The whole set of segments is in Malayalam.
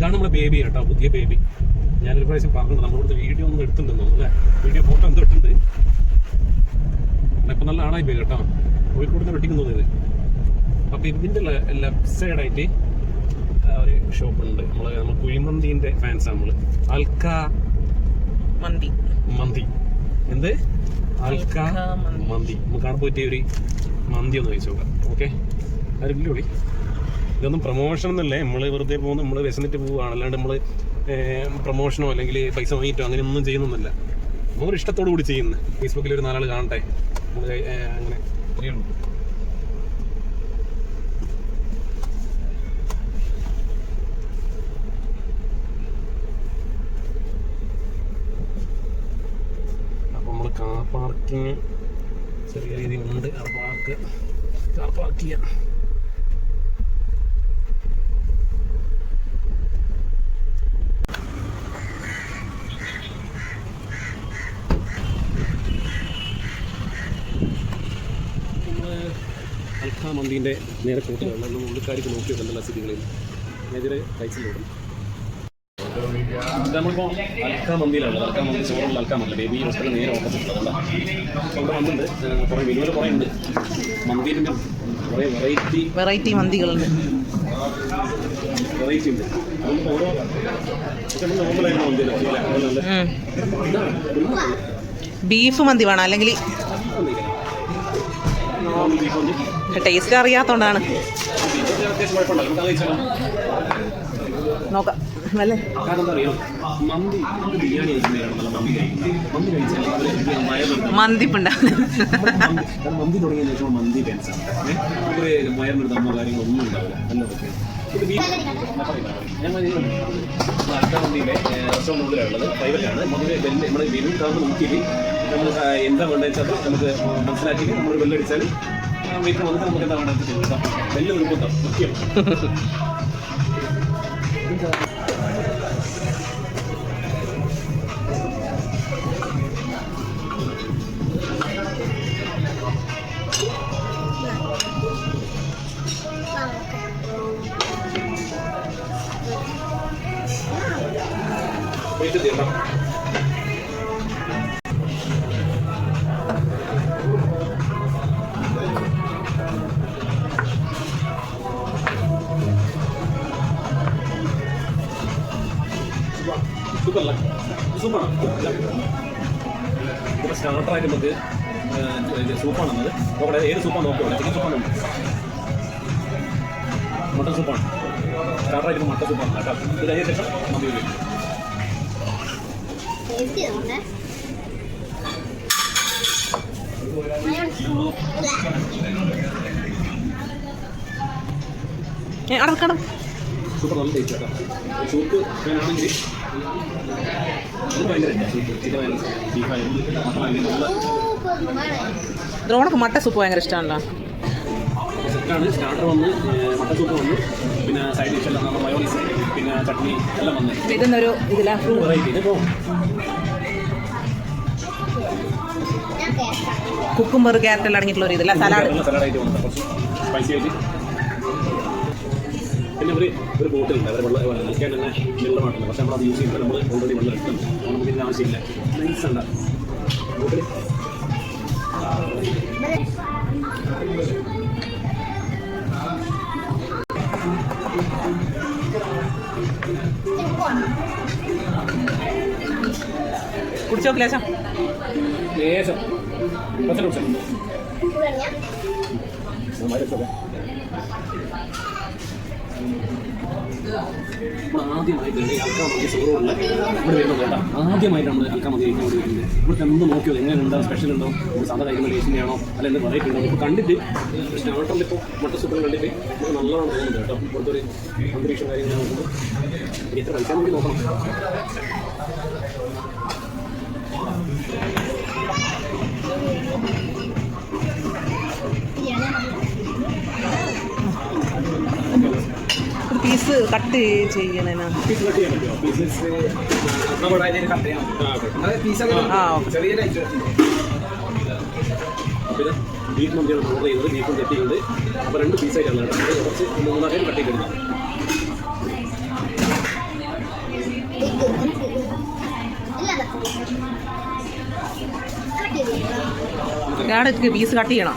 ഇതാണ് നമ്മുടെ ബേബി കേട്ടോ പുതിയ ബേബി ഞാനൊരു പ്രാവശ്യം പറഞ്ഞിട്ടുണ്ട് നമ്മളിവിടുത്തെ വീഡിയോ ഒന്നും എടുത്തിട്ടുണ്ടെന്നു അല്ലേ? വീഡിയോ ഫോട്ടോ എന്തോ ഇട്ടുണ്ട് ഇപ്പം നല്ല ആണായി പോയി കേട്ടോ. കോഴിക്കോട് നിന്ന് വെട്ടിക്കുന്നു തോന്നിയത് അപ്പം ഇതിന്റെ ലെഫ്റ്റ് സൈഡായിട്ട് ഒരു ഷോപ്പുണ്ട് നമ്മൾ നമ്മൾ കുഴിമന്തിന്റെ ഫാൻസാണ് നമ്മൾ അൽക്ക മന്തി. മന്തി. എന്ത്? അൽക്ക. മന്തി. നമുക്ക് അവിടെ പോയിട്ട് ഒരു മന്തി ഒന്ന് കഴിച്ചു നോക്കാം. ഓക്കെ അതിൽ വിളി ഇതൊന്നും പ്രൊമോഷൻ എന്നല്ലേ. നമ്മൾ വെറുതെ പോകുന്നു നമ്മൾ വിശന്നിട്ട് പോവുകയാണ്. അല്ലാണ്ട് നമ്മൾ പ്രൊമോഷനോ അല്ലെങ്കിൽ പൈസ വാങ്ങിയിട്ടോ അങ്ങനെ ഒന്നും ചെയ്യുന്നൊന്നുമില്ല നമ്മളൊരു ഇഷ്ടത്തോടു കൂടി ചെയ്യുന്നത് ഫേസ്ബുക്കിൽ ഒരു നാലാൾ കാണട്ടെ. നമ്മൾ അങ്ങനെ. അത്രയേ ഉള്ളൂ നമ്മൾ പാർക്കിങ് ചെറിയ രീതിയിലുണ്ട്. കാർ പാർക്ക് കാർ പാർക്ക് ചെയ്യാം നമ്മൾ അൽഖ മന്തിന്റെ നേരെ കൂട്ടിലുള്ള നമ്മൾ ഉള്ളിക്കാരിക്ക് നോക്കി കണ്ടുള്ള സ്ഥിതികളിൽ. എതിരെ കഴിച്ചിട്ടുണ്ട് നമ്മളിപ്പോൾ അൽക്ക മന്തിയിലാണ്. അൽക്ക മന്തി ചോറുള്ള അൽക്ക മന്തി ബേബി ഹോസ്പിറ്റൽ നേരെ ഓപ്പോസിറ്റ് അതുകൊണ്ട് ഇവിടെ വന്നിട്ടുണ്ട്. കുറേ മെനുവിൽ കുറേ ഉണ്ട് മന്തിന്റെ കുറേ വെറൈറ്റി വെറൈറ്റി മന്തികളുണ്ട്. വെറൈറ്റി ഉണ്ട്. അതുകൊണ്ട് ഓരോ നോർമലായിരുന്നു മന്തിയിലെ നല്ല ഉം. ഇതാണ്. ഇതാണ് ബീഫ് മന്തി വേണം. അല്ലെങ്കിൽ ടേസ്റ്റ് അറിയാത്തോണ്ടാണ്. നോക്കാം. അല്ലേ? കാരണം മന്തി തുടങ്ങിയ ശേഷം മന്തി തമ്മോ കാര്യങ്ങളൊന്നും ഉണ്ടാവില്ല. നല്ല അടുത്ത മന്തിയിലെ റെസ്റ്റോറന്റ് ഉള്ളിലുള്ളത് പ്രൈവറ്റാണ് മന്തി ബെല്ല് നമ്മുടെ മെനു കാണുമ്പോൾ നോക്കിയിട്ട് നമ്മൾ എന്താ വേണ്ടത് വെച്ചാൽ നമുക്ക് മനസ്സിലാക്കിയിട്ട് നമ്മൾ ബെല്ലടിച്ചാൽ വീട്ടിൽ വന്നിട്ട് നമുക്ക് എന്താ വേണ്ടത് ബെല്ല് നിർബന്ധം മുഖ്യം സൂപ്പറല്ല. സൂപ്പാണ് ഇവിടെ സ്റ്റാർട്ടറായിട്ട് നമുക്ക് ഇത് സൂപ്പാണ് വന്നത് നോക്കട്ടെ ഏത് സൂപ്പാണ് നോക്കുക ചിക്കൻ സൂപ്പാണ് മട്ടൻ സൂപ്പാണ്. സ്റ്റാർട്ടറായിട്ട് മട്ടൻ സൂപ്പാണ്. കേട്ടോ. ഇത് അതിന് ശേഷം മതി സൂപ്പർ നല്ല ടേസ്റ്റ് കേട്ടോ. സൂപ്പ് വേണമെങ്കിൽ ദ്രോണക്ക് മട്ട സൂപ്പ് ഭയങ്കര ഇഷ്ടമാണല്ലോ സെറ്റാണ് സ്റ്റാർട്ടർ വന്ന് ഏഹ്, സൂപ്പ് വന്നു. പിന്നെ സൈഡ് ഡിഷ് എല്ലാം നമ്മുടെ മയോണീസ് പിന്നെ ചട്നി എല്ലാം വന്ന്. ഇതെന്നൊരു ഇതിലാ? കുക്കുംബർ ക്യാരറ്റ് എല്ലാം അടങ്ങിയിട്ടുള്ള ഒരു ഇതില്ല സലാഡ് സലാഡ് ആയിട്ട് സ്പൈസി ആയിട്ട്. പിന്നെ ഒരു ഒരു ബോട്ടിലുണ്ട് അവർ വെള്ളം നിൽക്കാൻ തന്നെ വെള്ളമായിട്ടുണ്ട് പക്ഷേ നമ്മൾ അത് യൂസ് ചെയ്യുമ്പോൾ നമ്മൾ ഓൾറെഡി വെള്ളം എടുക്കണം. നമുക്ക് ഇതിന്റെ ആവശ്യമില്ല. നൈസ് ഉണ്ട്. ബോട്ടിൽ കുടിച്ചോ ക്ലേശം ലേശം. കുറച്ച് കുടിച്ചാൽ പറഞ്ഞ നമ്മൾ ആദ്യമായിട്ട് ഈ അൽക്കാൻ മതി ചോറുള്ള ഇവിടെ വരുന്നത് കേട്ടോ ആദ്യമായിട്ട് നമ്മൾ അൽക്കാൻ മതി കഴിക്കാൻ വേണ്ടി വരുന്നത് ഇവിടെ എന്ത് നോക്കിയോ എങ്ങനെ ഉണ്ടാവും സ്പെഷ്യൽ ഉണ്ടോ സാധാ കഴിക്കുന്ന ടേസ്റ്റിന്റെ ആണോ അല്ലെങ്കിൽ വെറൈറ്റി ഉണ്ടോ ഇപ്പോൾ കണ്ടിട്ട് സ്റ്റാർട്ടറിൽ ഇപ്പോൾ മട്ട സൂപ്പർ കണ്ടിട്ട് നമുക്ക് നല്ലതാണ് തോന്നുന്നത് കേട്ടോ ഇവിടുത്തെ ഒരു അന്തരീക്ഷം കാര്യങ്ങൾ എത്ര കഴിക്കാൻ വേണ്ടി നോക്കണം പീസ് കട്ട് ചെയ്യണേനാ? ആ പിന്നെ ബീഫ് മന്തിയാണ് ഓർഡർ ചെയ്യുന്നത് ബീഫും ചട്ടിയുണ്ട് അപ്പോൾ രണ്ട് പീസായിട്ടാണ് കുറച്ച് മൂന്നാക്കാൻ കട്ടി കഴിഞ്ഞത് ഞാൻ പീസ് കട്ട് ചെയ്യണം.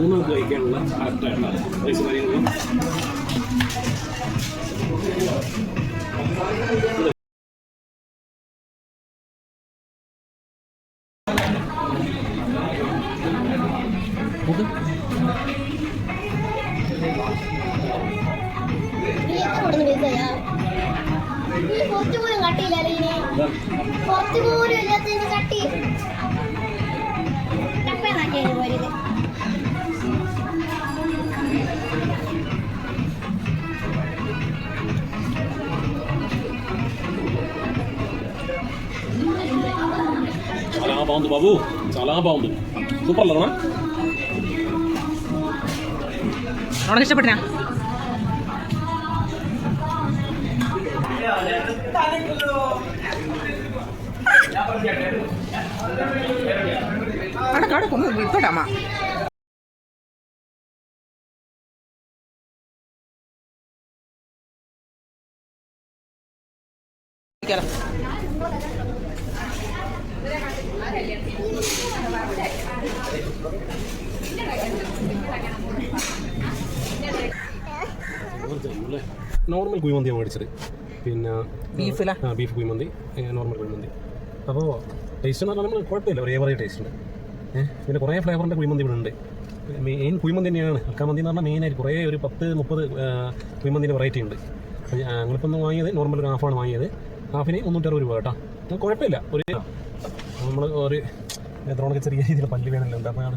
മൂന്ന് കഴിക്കാനുള്ള ആപ്റ്റായിട്ടുള്ള പൈസ കാര്യങ്ങളും. കുറച്ച് പോലും കട്ടിയില്ലല്ലോ കട്ടി. കുറച്ച് പോലും బాగుంది బాబు చాలా బాగుంది సూపర్ లవణ అవడానికి ఇష్టపడినా కాడ కాడ కొంత ఇస్తాడమ్మా നോർമൽ കുഴിമന്തിയാണ് മേടിച്ചത്. പിന്നെ ബീഫിലാ ആ ബീഫ് കുഴിമന്തി നോർമൽ കുഴിമന്തി അപ്പോൾ ടേസ്റ്റ് എന്ന് പറഞ്ഞാൽ നമ്മൾ കുഴപ്പമില്ല ഒരേ പറയ ടേസ്റ്റ് ഉണ്ട്. പിന്നെ കുറേ ഫ്ലേവറിന്റെ കുഴിമന്തി ഇവിടെ ഉണ്ട്. മെയിൻ കുഴിമന്തി തന്നെയാണ്. അൽക്കാമന്തി എന്ന് പറഞ്ഞാൽ മെയിനായിട്ട് കുറേ ഒരു പത്ത് മുപ്പത് കുഴിമന്തിന്റെ വെറൈറ്റി ഉണ്ട്. ഞങ്ങളിപ്പോൾ ഒന്ന് വാങ്ങിയത് നോർമൽ ഒരു ഹാഫാണ് വാങ്ങിയത്. ഹാഫിന് മുന്നൂറ്ററുപത് രൂപ കേട്ടോ. കുഴപ്പമില്ല ഒരു നമ്മൾ ഒരു എത്രോണൊക്കെ ചെറിയ രീതിയിൽ പല്ല് വേനലുണ്ട് അപ്പോൾ ഞാൻ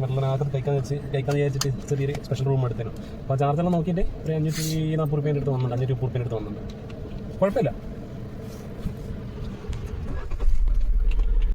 വെള്ളത്തിനകത്ത് കഴിക്കാൻ വെച്ച് കഴിക്കാൻ വിചാരിച്ചിട്ട് ചെറിയൊരു സ്പെഷ്യൽ റൂം എടുത്തേനും അപ്പോൾ ചാർജെല്ലാം നോക്കിയിട്ട് ഒരു അഞ്ഞൂറ്റി നാൽപ്പത് റുപ്യേന്റെ അടുത്ത് വന്നിട്ടുണ്ട്. അഞ്ഞൂറ്റി മുപ്പത് റുപ്യേന്റെ അടുത്ത് വന്നിട്ടുണ്ട്. കുഴപ്പമില്ല.